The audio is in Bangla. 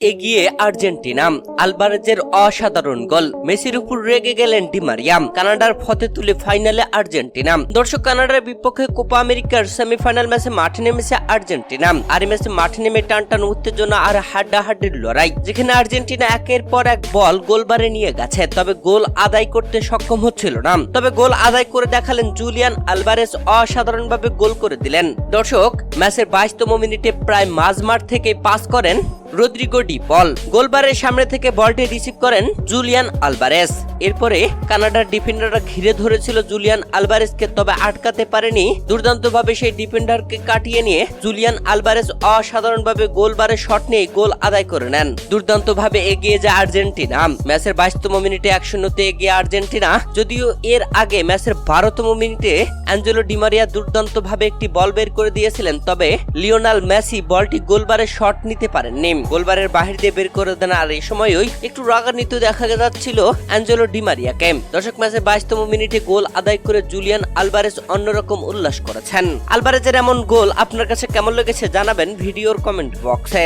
এগিয়ে আর্জেন্টিনা। আলবারেজের অসাধারণ গোল। মেসির উপর রেগে গেলেন ডিমারিয়াম কানাডার ফতে তুলে ফাইনালে আর্জেন্টিনা। দর্শক, কানাডার বিপক্ষে কোপা আমেরিকার সেমিফাইনাল ম্যাচে মাঠে নেমেছে আর্জেন্টিনা। আর ম্যাচে মাঠে নেমে টান টান উত্তেজনা আর হাড্ডাহাড্ডির লড়াই। যেখানে আর্জেন্টিনা একের পর এক বল গোলবারে নিয়ে গেছে। তবে গোল আদায় করতে সক্ষম হচ্ছিল না। তবে গোল আদায় করে দেখালেন জুলিয়ান আলভারেজ অসাধারণভাবে গোল করে দিলেন। দর্শক, ম্যাচের বাইশতম মিনিটে প্রায় মাঝমাঠ থেকে পাস করেন রদ্রিগো ডি পল। গোলবারের সামনে থেকে বলটি রিসিভ করেন জুলিয়ান আলভারেস এরপরে কানাডার ডিফেন্ডাররা ঘিরে ধরেছিল জুলিয়ান আলভারেসকে তবে আটকাতে পারেনি। দুর্দান্তভাবে সেই ডিফেন্ডারকে কাটিয়ে নিয়ে জুলিয়ান আলভারেস অসাধারণভাবে গোলবারের শট নিয়ে গোল আদায় করে নেন। দুর্দান্তভাবে এগিয়ে যায় আর্জেন্টিনা। ম্যাচের বাইশতম মিনিটে এক শূন্যতে এগিয়ে আর্জেন্টিনা, যদিও এর আগে ম্যাচের বারোতম মিনিটে অ্যাঞ্জেলো ডিমারিয়া দুর্দান্তভাবে একটি বল বের করে দিয়েছিলেন, তবে লিওনাল মেসি বলটি গোলবারের শট নিতে পারেননি। গোলবারের বাহির দিয়ে বের করে দেন আর এই সময়ই একটু রাগান্বিত দেখা যাচ্ছিল অ্যাঞ্জেলো ডিমারিয়াকে দশক ম্যাচে বাইশতম মিনিটে গোল আদায় করে জুলিয়ান আলভারেজ অন্যরকম উল্লাস করেছেন। আলবারেজের এমন গোল আপনার কাছে কেমন লেগেছে জানাবেন ভিডিওর কমেন্ট বক্সে।